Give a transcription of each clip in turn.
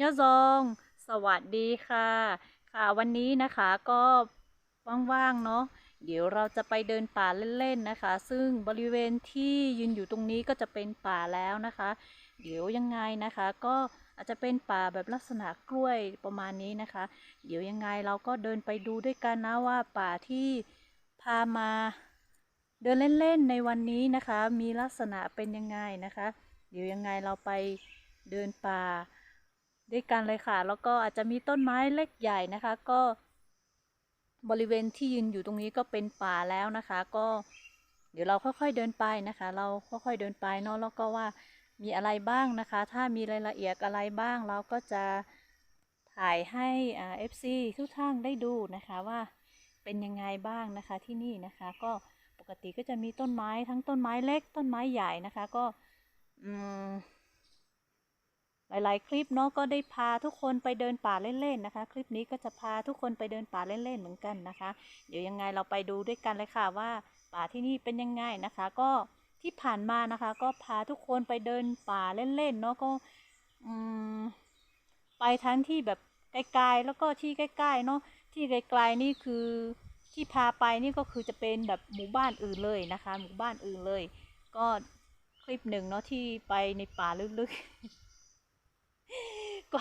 ยอซองสวัสดีค่ะ ค่ะวันนี้นะคะก็ว่างๆเนาะเดี๋ยวเราจะไปเดินป่าเล่นๆนะคะ ซึ่งบริเวณที่ยืนอยู่ตรงนี้ก็จะเป็นป่าแล้วนะคะ เดี๋ยวยังไงนะคะ ก็อาจจะเป็นป่าแบบลักษณะกล้วยประมาณนี้นะคะ เดี๋ยวยังไงเราก็เดินไปดูด้วยกันนะว่าป่าที่พามาเดินเล่นๆในวันนี้นะคะ มีลักษณะเป็นยังไงนะคะ เดี๋ยวยังไงเราไปเดินป่า ด้วยกันเลยค่ะ แล้วก็อาจจะมีต้นไม้เล็กใหญ่นะคะ ก็บริเวณที่ยืนอยู่ตรงนี้ก็เป็นป่าแล้วนะคะ ก็เดี๋ยวเราค่อยๆเดินไปนะคะ เราค่อยๆเดินไปเนาะแล้วก็ว่ามีอะไรบ้างนะคะ ถ้ามีรายละเอียดอะไรบ้าง เราก็จะถ่ายให้เอ่า FC ทุกท่านได้ดูนะคะว่าเป็นยังไงบ้างนะคะที่นี่นะคะ ก็ปกติก็จะมีต้นไม้ทั้งต้นไม้เล็กต้นไม้ใหญ่นะคะ ก็อืม หลายๆ คลิปเนาะก็ได้พาทุกคนไปเดินป่าเล่นๆนะคะ คลิปนี้ก็จะพาทุกคนไปเดินป่าเล่นๆเหมือนกันนะคะ เดี๋ยวยังไงเราไปดูด้วยกันเลยค่ะว่าป่าที่นี่เป็นยังไงนะคะ ก็ที่ผ่านมานะคะ ก็พาทุกคนไปเดินป่าเล่นๆเนาะก็ไปทั้งที่แบบไกลๆแล้วก็ที่ใกล้ๆเนาะที่ไกลๆนี่คือที่พาไปนี่ก็คือจะเป็นแบบหมู่บ้านอื่นเลยนะคะ หมู่บ้านอื่นเลย ก็คลิปหนึ่งเนาะที่ไปในป่าลึกๆ ก็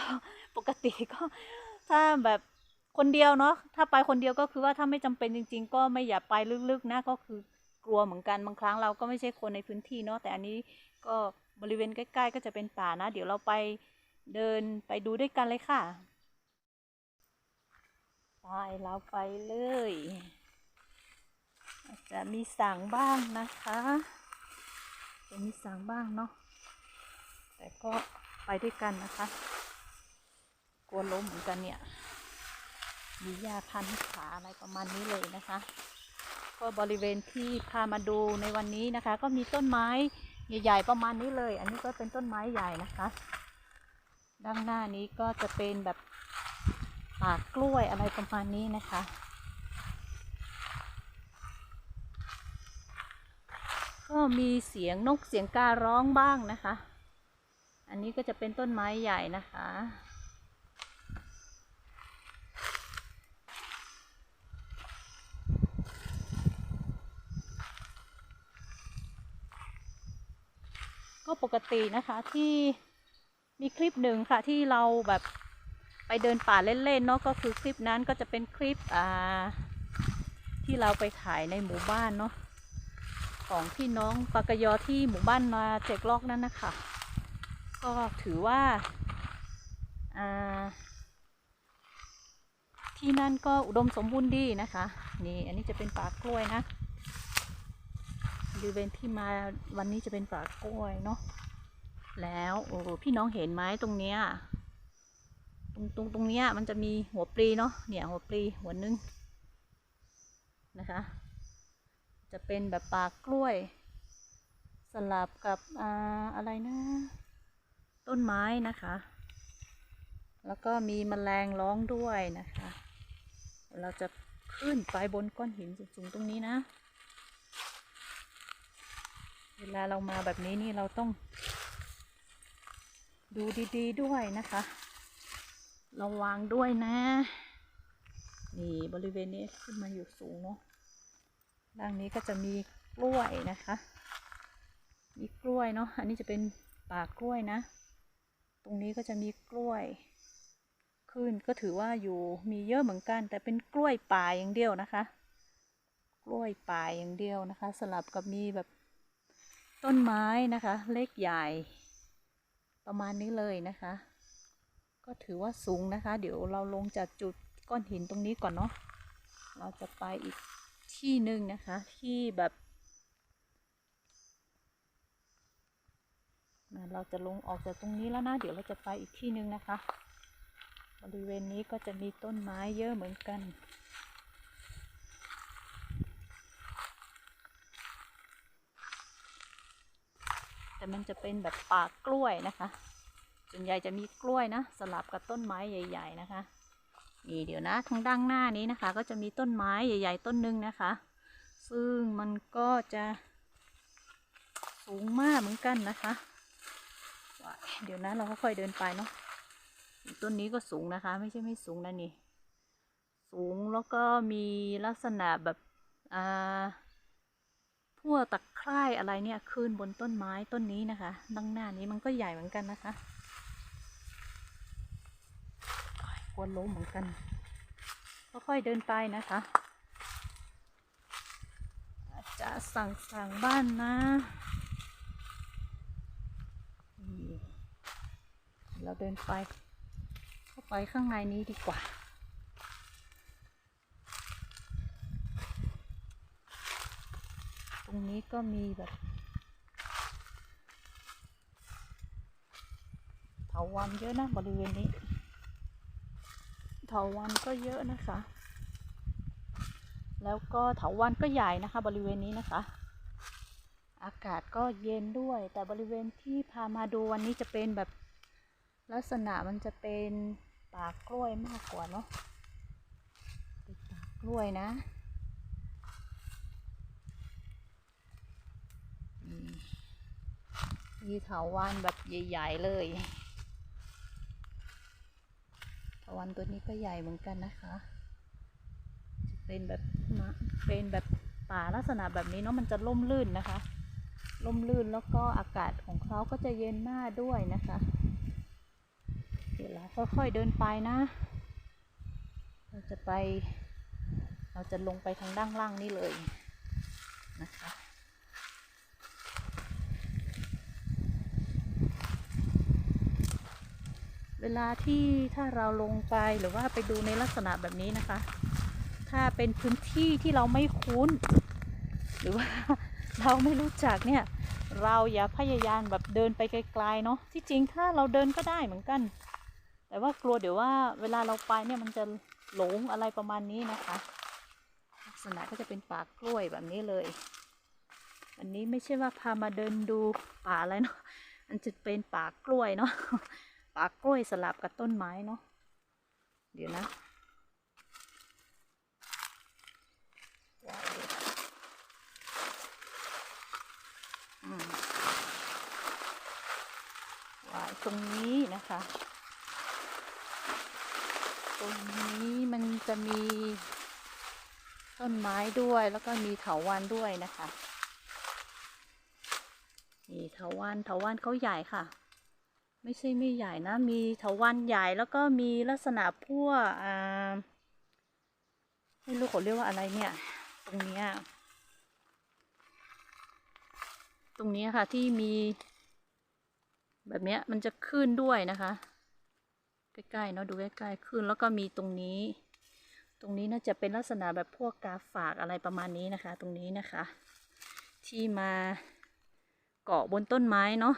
ปกติก็ถ้าแบบคนเดียวเนาะถ้าไปคนเดียวก็คือว่าถ้าไม่จำเป็นจริง ๆ ก็ไม่อย่าไปลึกๆนะก็คือกลัวเหมือนกันบางครั้งเราก็ไม่ใช่คนในพื้นที่เนาะแต่อันนี้ก็บริเวณใกล้ๆ ก็จะเป็นป่านะ เดี๋ยวเราไปเดินไปดูด้วยกันเลยค่ะไปเราไปเลยอาจจะมีสั่งบ้างนะคะ จะมีสั่งบ้างเนาะแต่ก็ ไปด้วยกันนะคะ กลัวล้มเหมือนกันเนี่ย มีหญ้าพันขาอะไรประมาณนี้เลยนะคะ ก็บริเวณที่พามาดูในวันนี้นะคะ ก็มีต้นไม้ใหญ่ๆประมาณนี้เลย อันนี้ก็เป็นต้นไม้ใหญ่นะคะ ด้านหน้านี้ก็จะเป็นแบบป่ากล้วยอะไรประมาณนี้นะคะก็มีเสียงนกเสียงการ้องบ้างนะคะ อันนี้ก็จะเป็นต้นไม้ใหญ่นะคะ ก็ปกตินะคะที่มีคลิปหนึ่งค่ะที่เราแบบไปเดินป่าเล่นๆเนาะก็คือคลิปนั้นก็จะเป็นคลิปอ่าที่เราไปถ่ายในหมู่บ้านเนาะของพี่น้องปากยอที่หมู่บ้านนาเจกลอกนั่นนะคะ ก็ถือว่าอ่าที่นั่นก็อุดมสมบูรณ์ดีนะคะ นี่อันนี้จะเป็นป่ากล้วยนะบริเวณที่มาวันนี้จะเป็นป่ากล้วยเนาะแล้วโอ้พี่น้องเห็นไหมตรงเนี้ยตรงตรงตรงเนี้ยมันจะมีหัวปลีเนาะเนี่ยหัวปลีหัวนึงนะคะ จะเป็นแบบป่ากล้วย สลับกับอ่าอะไรนะ ต้นไม้นะคะ แล้วก็มีแมลงร้องด้วยนะคะ เราจะขึ้นไปบนก้อนหินสูงๆตรงนี้นะ เวลาเรามาแบบนี้นี่เราต้อง ดูดีๆด้วยนะคะระวังด้วยนะ นี่บริเวณนี้ขึ้นมาอยู่สูงเนาะด้านนี้ก็จะมีกล้วยนะคะ มีกล้วยเนาะ อันนี้จะเป็นป่ากล้วยนะ ตรงนี้ก็จะมีกล้วย ขึ้นก็ถือว่าอยู่มีเยอะเหมือนกัน แต่เป็นกล้วยป่าอย่างเดียวนะคะ กล้วยป่าอย่างเดียวนะคะ สลับกับมีแบบต้นไม้นะคะ เล็กใหญ่ ประมาณนี้เลยนะคะ ก็ถือว่าสูงนะคะ เดี๋ยวเราลงจากจุดก้อนหินตรงนี้ก่อนเนาะเราจะไปอีกที่หนึ่งนะคะ ที่แบบนะ เราจะลงออกจากตรงนี้แล้วนะ เดี๋ยวเราจะไปอีกที่หนึ่งนะคะ บริเวณนี้ก็จะมีต้นไม้เยอะเหมือนกัน แต่มันจะเป็นแบบป่ากล้วยนะคะ ส่วนใหญ่จะมีกล้วยนะ สลับกับต้นไม้ใหญ่ ๆ นะคะ นี่เดี๋ยวนะทางด้านหน้านี้นะคะ ก็จะมีต้นไม้ใหญ่ ๆ ต้นหนึ่งนะคะ ซึ่งมันก็จะสูงมากเหมือนกันนะคะ เดี๋ยวนะเราก็ค่อยเดินไปเนาะต้นนี้ก็สูงนะคะ ไม่ใช่ไม่สูงนะนี่ สูงแล้วก็มีลักษณะแบบอ่าพวกตะไคร่อะไรเนี่ยขึ้นบนต้นไม้ต้นนี้นะคะดังหน้านี้มันก็ใหญ่เหมือนกันนะคะกลัวล้มเหมือนกันค่อยๆเดินไปนะคะจจะสั่งสั่งบ้านนะนี่ เดินไปเข้าไปข้างในนี้ดีกว่า ตรงนี้ก็มีแบบเถาวันเยอะนะบริเวณนี้เถาวันก็เยอะนะคะ แล้วก็เถาวันก็ใหญ่นะคะ บริเวณนี้นะคะ อากาศก็เย็นด้วย แต่บริเวณที่พามาดูวันนี้จะเป็นแบบ ลักษณะมันจะเป็นป่ากล้วยมากกว่าเนาะเป็นป่ากล้วยนะมีเถาวันแบบใหญ่ ๆ เลยเถาวันตัวนี้ก็ใหญ่เหมือนกันนะคะจะเป็นแบบเป็นแบบป่าลักษณะแบบนี้เนาะมันจะล่มลื่นนะคะ ล่มลื่นแล้วก็อากาศของเขาก็จะเย็นมากด้วยนะคะ ดี๋ยวเราค่อยๆเดินไปนะ เราจะไป เราจะลงไปทางด้านล่างนี่เลยนะคะเวลาที่ถ้าเราลงไปหรือว่าไปดูในลักษณะแบบนี้นะคะ ถ้าเป็นพื้นที่ที่เราไม่คุ้น หรือว่าเราไม่รู้จักเนี่ย เราอย่าพยายามแบบเดินไปไกลๆเนาะที่จริงถ้าเราเดินก็ได้เหมือนกัน แต่ว่ากลัวเดี๋ยวว่าเวลาเราไปเนี่ยมันจะหลงอะไรประมาณนี้นะคะ ลักษณะก็จะเป็นป่ากล้วยแบบนี้เลย อันนี้ไม่ใช่ว่าพามาเดินดูป่าอะไรเนาะมันจะเป็นป่ากล้วยเนาะป่ากล้วยสลับกับต้นไม้เนาะเดี๋ยวนะวายตรงนี้นะคะ รงนี้มันจะมีต้นไม้ด้วยแล้วก็มีเถาวัลย์ด้วยนะคะนี่เถาวัลย์เถาวัลย์เขาใหญ่ค่ะ ไม่ใช่ไม่ใหญ่นะ มีเถาวัลย์ใหญ่แล้วก็มีลักษณะพวกอ่าไม่รู้เขาเรียกว่าอะไรเนี่ย ตรงนี้ตรงนี้ค่ะที่มี แบบเนี้ยมันจะขึ้นด้วยนะคะ ใกล้ๆเนาะดูใกล้ๆขึ้นแล้วก็มีตรงนี้ ตรงนี้น่าจะเป็นลักษณะแบบพวกกาฝากอะไรประมาณนี้นะคะ ตรงนี้นะคะ ที่มาเกาะบนต้นไม้เนาะ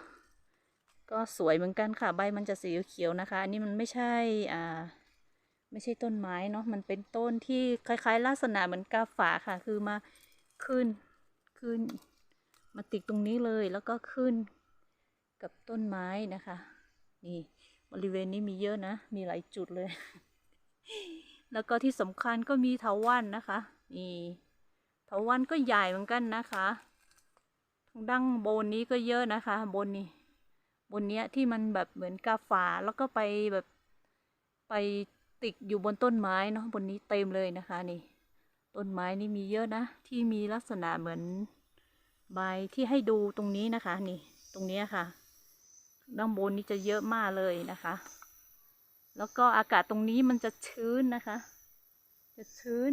ก็สวยเหมือนกันค่ะ ใบมันจะสีเขียวนะคะ อันนี้มันไม่ใช่อ่าไม่ใช่ต้นไม้เนาะมันเป็นต้นที่คล้ายๆ ลักษณะเหมือนกาฝากค่ะ คือมาขึ้นขึ้น มาติดตรงนี้เลยแล้วก็ขึ้นกับต้นไม้นะคะ นี่ บริเวณนี้มีเยอะนะ มีหลายจุดเลย แล้วก็ที่สำคัญก็มีเถาวัลย์นะคะนี่เถาวัลย์ก็ใหญ่เหมือนกันนะคะทางด้านบนนี้ก็เยอะนะคะ บนนี้บนเนี้ยที่มันแบบเหมือนกาฝาแล้วก็ไปแบบไปติดอยู่บนต้นไม้เนาะบนนี้เต็มเลยนะคะนี่ ต้นไม้นี่มีเยอะนะ ที่มีลักษณะเหมือนใบที่ให้ดูตรงนี้นะคะ นี่ ตรงเนี้ยค่ะ ด้านบนนี้จะเยอะมากเลยนะคะ แล้วก็อากาศตรงนี้มันจะชื้นนะคะ จะชื้น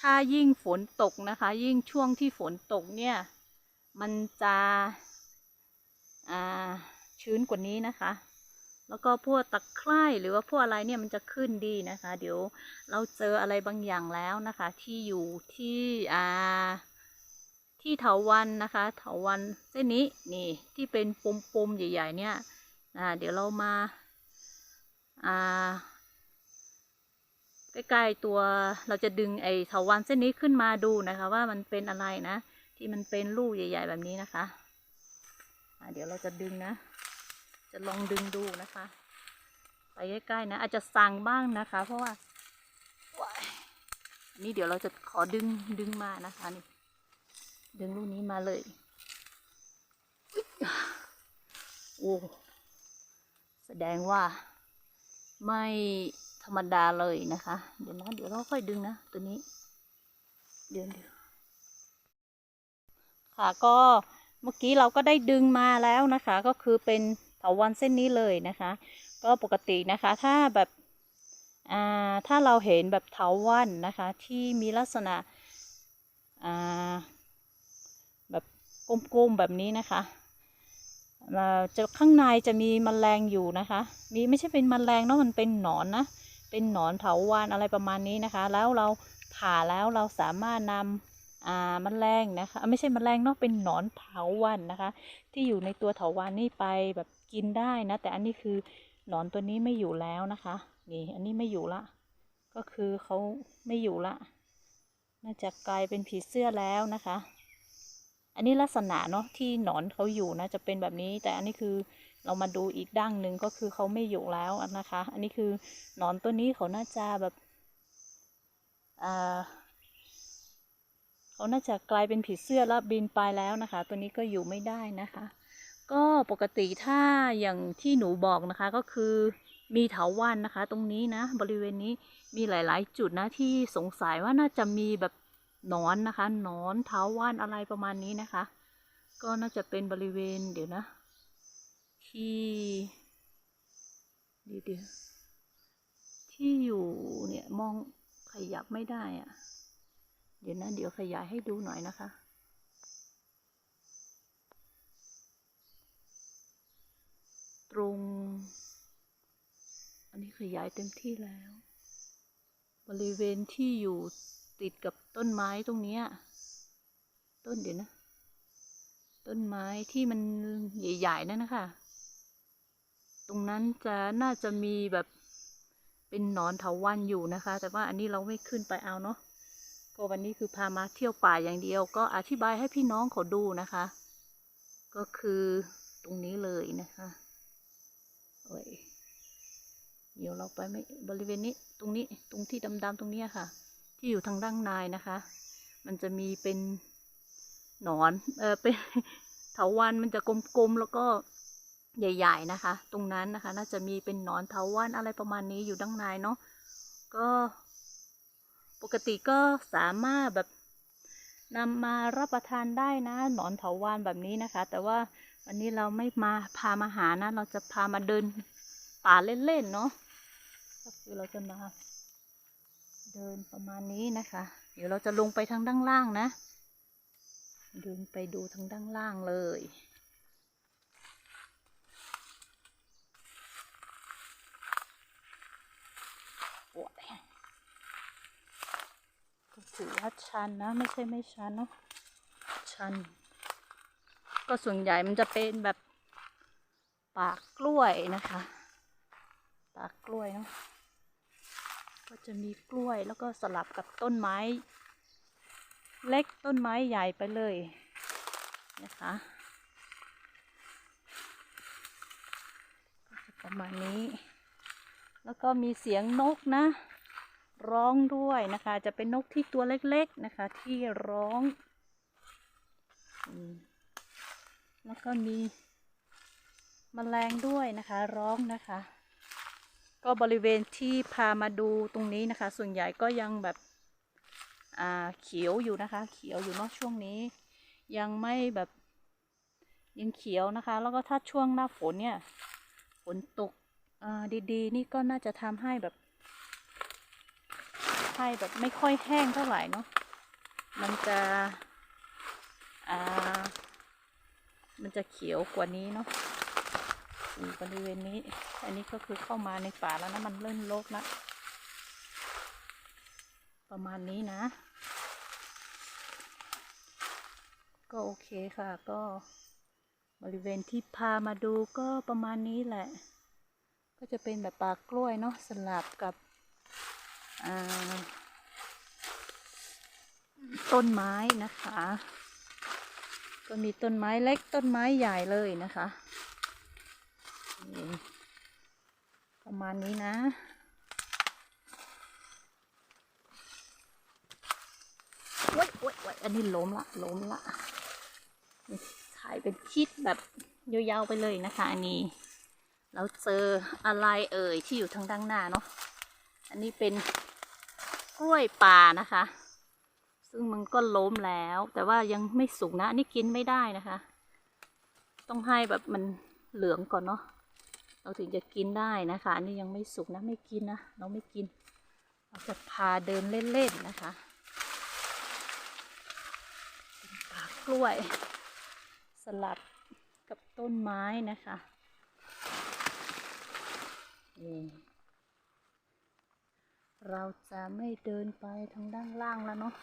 ถ้ายิ่งฝนตกนะคะ ยิ่งช่วงที่ฝนตกเนี่ย มันจะชื้นกว่านี้นะคะ แล้วก็พวกตะไคร่หรือว่าพวกอะไรเนี่ยมันจะขึ้นดีนะคะ เดี๋ยวเราเจออะไรบางอย่างแล้วนะคะ ที่อยู่ที่อ่า ที่เถาวันนะคะเถาวันเส้นนี้นี่ที่เป็นปมๆใหญ่ๆเนี่ยอ่าเดี๋ยวเรามาอ่าใกล้ๆตัวเราจะดึงไอ้เถาวันเส้นนี้ขึ้นมาดูนะคะ ว่ามันเป็นอะไรนะ ที่มันเป็นลูกใหญ่ ๆ แบบนี้นะคะอ่าเดี๋ยวเราจะดึงนะ จะลองดึงดูนะคะ ไปใกล้ๆนะ อาจจะสั่งบ้างนะคะ เพราะว่าอันนี้เดี๋ยวเราจะขอดึงดึงมานะคะนี่ ดึงลูกนี้มาเลย โอ้ แสดงว่า ไม่ธรรมดาเลยนะคะ เดี๋ยวนะเดี๋ยวเราค่อยดึงนะ ตัวนี้ เดี๋ยวเดี๋ยวค่ะก็เมื่อกี้เราก็ได้ดึงมาแล้วนะคะ ก็คือเป็นเถาวันเส้นนี้เลยนะคะ ก็ปกตินะคะถ้าแบบอ่าถ้าเราเห็นแบบเถาวันนะคะ ที่มีลักษณะอ่า กลมๆแบบนี้นะคะเอ่อจะข้างในจะมีแมลงอยู่นะคะ มีไม่ใช่เป็นแมลงเนาะมันเป็นหนอนนะ เป็นหนอนเถาวันอะไรประมาณนี้นะคะ แล้วเราผ่าแล้วเราสามารถนำอ่าแมลงนะคะไม่ใช่แมลงเนาะเป็นหนอนเถาวันนะคะ ที่อยู่ในตัวเถาวันนี่ไปแบบกินได้นะ แต่อันนี้คือหนอนตัวนี้ไม่อยู่แล้วนะคะนี่อันนี้ไม่อยู่ละ ก็คือเขาไม่อยู่ละ น่าจะกลายเป็นผีเสื้อแล้วนะคะ อันนี้ลักษณะเนาะที่หนอนเขาอยู่นะจะเป็นแบบนี้ แต่อันนี้คือเรามาดูอีกดั้งหนึ่งก็คือเขาไม่อยู่แล้วนะคะ อันนี้คือหนอนตัวนี้เขาน่าจะแบบอ่าเขาน่าจะกลายเป็นผีเสื้อแล้วบินไปแล้วนะคะ ตัวนี้ก็อยู่ไม่ได้นะคะ ก็ปกติถ้าอย่างที่หนูบอกนะคะก็คือมีเถาวันนะคะ ตรงนี้นะ บริเวณนี้มีหลาย ๆ จุดนะที่สงสัยว่าน่าจะมีแบบ นอนนะคะหนอนเถาวันอะไรประมาณนี้นะคะ ก็น่าจะเป็นบริเวณเดี๋ยวนะที่เดี๋ยวที่อยู่เนี่ยมองขยับไม่ได้อะ เดี๋ยวนะเดี๋ยวขยายให้ดูหน่อยนะคะ ตรง อันนี้ขยายเต็มที่แล้ว บริเวณที่อยู่ ติดกับต้นไม้ตรงนี้ต้นเดี๋ยวนะ ต้นไม้ที่มันใหญ่ๆนั่นนะคะ ตรงนั้นจะน่าจะมีแบบเป็นหนอนเถาวันอยู่นะคะ แต่ว่าอันนี้เราไม่ขึ้นไปเอาเนาะก็วันนี้คือพามาเที่ยวป่าอย่างเดียว ก็อธิบายให้พี่น้องเขาดูนะคะ ก็คือตรงนี้เลยนะคะโอ้ยเดี๋ยวเราไปไม่บริเวณนี้ตรงนี้ตรงที่ดำๆตรงนี้ค่ะ ที่อยู่ทางด้านในนะคะ มันจะมีเป็นหนอน เออเป็นเถาวันมันจะกลมๆแล้วก็ใหญ่ ๆนะคะ ตรงนั้นนะคะ น่าจะมีเป็นหนอนเถาวันอะไรประมาณนี้อยู่ด้านในเนาะก็ปกติก็สามารถแบบนำมารับประทานได้นะ หนอนเถาวัลย์แบบนี้นะคะ แต่ว่าวันนี้เราไม่มาพามาหานะ เราจะพามาเดินป่าเล่นๆเนาะก็คือเราจะมา เดินประมาณนี้นะคะ เดี๋ยวเราจะลงไปทางด้านล่างนะ เดินไปดูทางด้านล่างเลยโอ้ยก็ถือว่าชันนะ ไม่ใช่ไม่ชันเนาะชัน ก็ส่วนใหญ่มันจะเป็นแบบปากกล้วยนะคะ ปากกล้วยเนาะ ก็จะมีกล้วยแล้วก็สลับกับต้นไม้ เล็กต้นไม้ใหญ่ไปเลยนะคะก็จะประมาณนี้ แล้วก็มีเสียงนกนะ ร้องด้วยนะคะ จะเป็นนกที่ตัวเล็กๆนะคะ ที่ร้อง แล้วก็มีมแมลงด้วยนะคะ ร้องนะคะ ก็บริเวณที่พามาดูตรงนี้นะคะ ส่วนใหญ่ก็ยังแบบอ่าเขียวอยู่นะคะ เขียวอยู่เนาะช่วงนี้ ยังไม่แบบยังเขียวนะคะ แล้วก็ถ้าช่วงหน้าฝนเนี่ยฝนตกดีๆ นี่ก็น่าจะทำให้แบบให้แบบไม่ค่อยแห้งเท่าไหร่เนาะมันจะอ่ามันจะเขียวกว่านี้เนาะ อยู่บริเวณนี้ อันนี้ก็คือเข้ามาในป่าแล้วนะมันเริ่มโลกละประมาณนี้นะ ก็โอเคค่ะ ก็บริเวณที่พามาดูก็ประมาณนี้แหละ ก็จะเป็นแบบป่ากล้วยเนาะสลับกับต้นไม้นะคะ ก็มีต้นไม้เล็กต้นไม้ใหญ่เลยนะคะ ประมาณนี้นะ โอ๊ยโอ๊ยโอ๊ยอันนี้ล้มละ ล้มละถ่ายเป็นคลิปแบบยาวๆไปเลยนะคะ อันนี้ เราเจออะไรเอ่ยที่อยู่ทางด้านหน้าเนาะ อันนี้เป็นกล้วยป่านะคะ ซึ่งมันก็ล้มแล้ว แต่ว่ายังไม่สุกนะ อันนี้กินไม่ได้นะคะ ต้องให้แบบมันเหลืองก่อนเนาะ เราถึงจะกินได้นะคะ อันนี้ยังไม่สุกนะไม่กินนะเราไม่กิน เราจะพาเดินเล่นๆนะคะปากล้วย สลับกับต้นไม้นะคะนี่เราจะไม่เดินไปทางด้านล่างแล้วเนาะ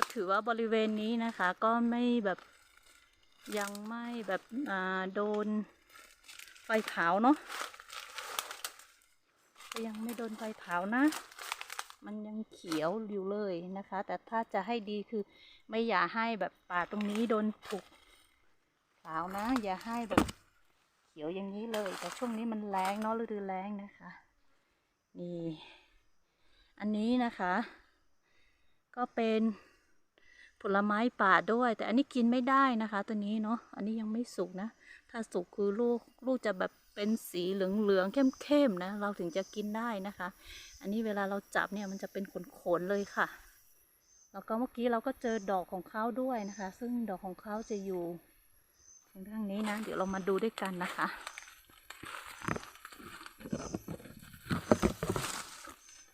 ก็ถือว่าบริเวณนี้นะคะ ก็ไม่แบบยังไม่แบบโดนไฟเผาเนาะก็ยังไม่โดนไฟเผานะ มันยังเขียวอยู่เลยนะคะ แต่ถ้าจะให้ดีคือไม่อย่าให้แบบป่าตรงนี้โดนถูกเผานะ อย่าให้แบบเขียวอย่างนี้เลย แต่ช่วงนี้มันแรงเนาะฤดูแรงนะคะ นี่ อันนี้นะคะ ก็เป็น ผลไม้ป่าด้วย แต่อันนี้กินไม่ได้นะคะ ตัวนี้เนาะอันนี้ยังไม่สุกนะ ถ้าสุกคือลูกลูกจะแบบเป็นสีเหลืองๆเข้มๆนะ เราถึงจะกินได้นะคะ อันนี้เวลาเราจับเนี่ยมันจะเป็นขนๆเลยค่ะ แล้วก็เมื่อกี้เราก็เจอดอกของเขาด้วยนะคะ ซึ่งดอกของเขาจะอยู่ทางด้านนี้นะ เดี๋ยวเรามาดูด้วยกันนะคะ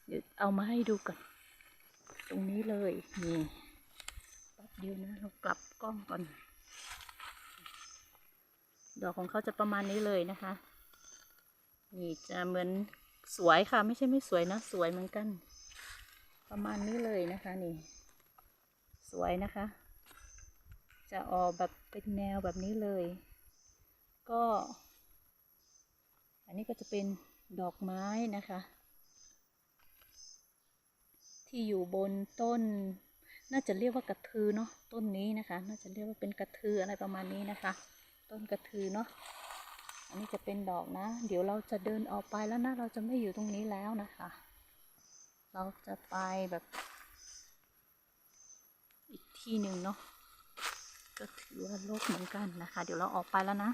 เดี๋ยวเอามาให้ดูก่อนตรงนี้เลยนี่ เดียวนะเรากลับกล้องก่อน ดอกของเขาจะประมาณนี้เลยนะคะ นี่จะเหมือนสวยค่ะ ไม่ใช่ไม่สวยนะ สวยเหมือนกัน ประมาณนี้เลยนะคะ นี่ สวยนะคะ จะออกแบบเป็นแนวแบบนี้เลย ก็ อันนี้ก็จะเป็นดอกไม้นะคะ ที่อยู่บนต้น น่าจะเรียกว่ากระทือเนาะต้นนี้นะคะ น่าจะเรียกว่าเป็นกระทืออะไรประมาณนี้นะคะ ต้นกระทือเนาะอันนี้จะเป็นดอกนะ เดี๋ยวเราจะเดินออกไปแล้วนะเราจะไม่อยู่ตรงนี้แล้วนะคะ เราจะไปแบบ อีกที่หนึ่งเนาะก็ถือว่าโลกเหมือนกันนะคะ เดี๋ยวเราออกไปแล้วนะ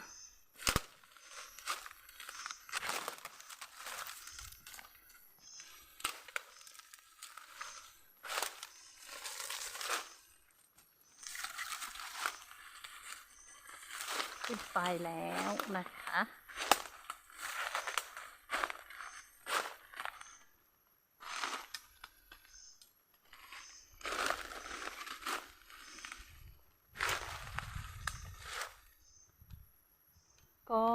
ขึ้นไปแล้วนะคะก็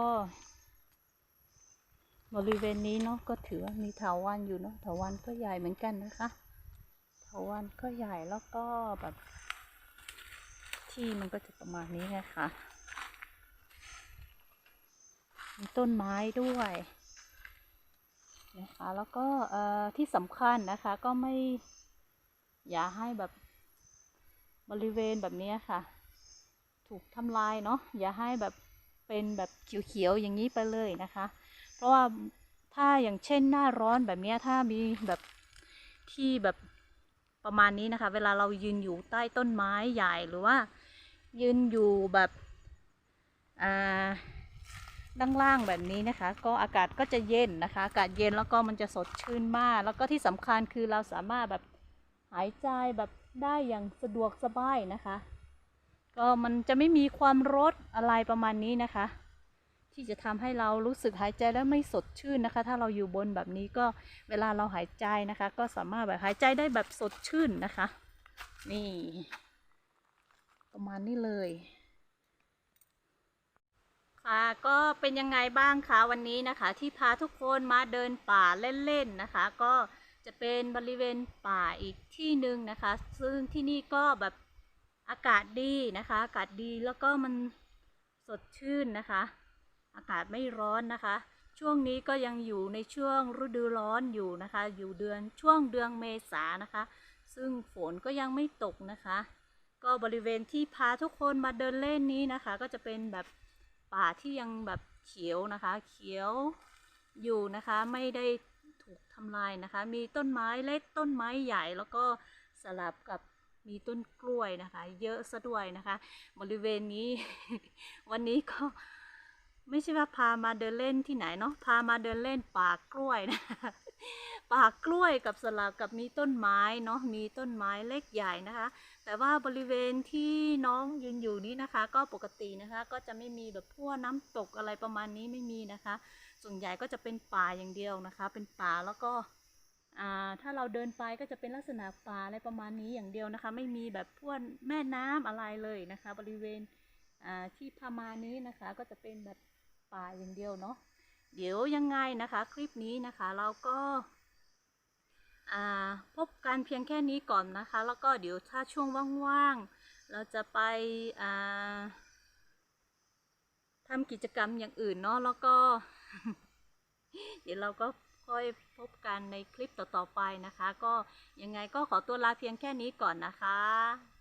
บริเวณนี้เนาะก็ถือว่ามีเถาวันอยู่เนาะเถาวันก็ใหญ่เหมือนกันนะคะเถาวันก็ใหญ่แล้วก็แบบ ที่มันก็จะประมาณนี้นะคะ มี ต้นไม้ด้วยนะคะแล้วก็ที่สำคัญนะคะก็ไม่อย่าให้แบบบริเวณแบบนี้ค่ะ ถูกทำลายเนาะอย่าให้แบบเป็นแบบเขียวๆอย่างนี้ไปเลยนะคะ เพราะว่าถ้าอย่างเช่นหน้าร้อนแบบนี้ถ้ามีแบบที่แบบประมาณนี้นะคะ เวลาเรายืนอยู่ใต้ต้นไม้ใหญ่หรือว่า ยืนอยู่แบบอ่า ด้านล่างแบบนี้นะคะ ก็อากาศก็จะเย็นนะคะ อากาศเย็นแล้วก็มันจะสดชื่นมาก แล้วก็ที่สำคัญคือเราสามารถแบบหายใจแบบได้อย่างสะดวกสบายนะคะ ก็มันจะไม่มีความรสอะไรประมาณนี้นะคะ ที่จะทำให้เรารู้สึกหายใจแล้วไม่สดชื่นนะคะ ถ้าเราอยู่บนแบบนี้ก็เวลาเราหายใจนะคะ ก็สามารถแบบหายใจได้แบบสดชื่นนะคะ นี่ ประมาณนี้เลย ค่ะก็เป็นยังไงบ้างคะวันนี้นะคะ ที่พาทุกคนมาเดินป่าเล่นๆนะคะ ก็จะเป็นบริเวณป่าอีกที่หนึ่งนะคะ ซึ่งที่นี่ก็แบบอากาศดีนะคะ อากาศดีแล้วก็มันสดชื่นนะคะ อากาศไม่ร้อนนะคะ ช่วงนี้ก็ยังอยู่ในช่วงฤดูร้อนอยู่นะคะ อยู่เดือนช่วงเดือนเมษานะคะ ซึ่งฝนก็ยังไม่ตกนะคะ ก็บริเวณที่พาทุกคนมาเดินเล่นนี้นะคะ ก็จะเป็นแบบ ป่าที่ยังแบบเขียวนะคะ เขียวอยู่นะคะไม่ได้ถูกทำลายนะคะ มีต้นไม้เล็กต้นไม้ใหญ่แล้วก็สลับกับมีต้นกล้วยนะคะ เยอะซะด้วยนะคะ บริเวณนี้ วันนี้ก็ไม่ใช่ว่าพามาเดินเล่นที่ไหนเนาะพามาเดินเล่นป่ากล้วยนะคะป่ากล้วยกับสลับกับมีต้นไม้เนาะมีต้นไม้เล็กใหญ่นะคะ แต่ว่าบริเวณที่น้องยืนอยู่นี้นะคะ ก็ปกตินะคะ ก็จะไม่มีแบบพวกน้ำตกอะไรประมาณนี้ไม่มีนะคะ ส่วนใหญ่ก็จะเป็นป่าอย่างเดียวนะคะ เป็นป่าแล้วก็ถ้าเราเดินไปก็จะเป็นลักษณะป่าอะไรประมาณนี้อย่างเดียวนะคะ ไม่มีแบบพวกแม่น้ำอะไรเลยนะคะ บริเวณที่พามานี้นะคะ ก็จะเป็นแบบป่าอย่างเดียวเนาะเดี๋ยวยังไงนะคะ คลิปนี้นะคะ เราก็ พบกันเพียงแค่นี้ก่อนนะคะ แล้วก็เดี๋ยวถ้าช่วงว่างๆ เราจะไปทำกิจกรรมอย่างอื่นเนาะ แล้วก็ เดี๋ยวเราก็ค่อยพบกันในคลิปต่อๆไปนะคะ ก็ยังไงก็ขอตัวลาเพียงแค่นี้ก่อนนะคะ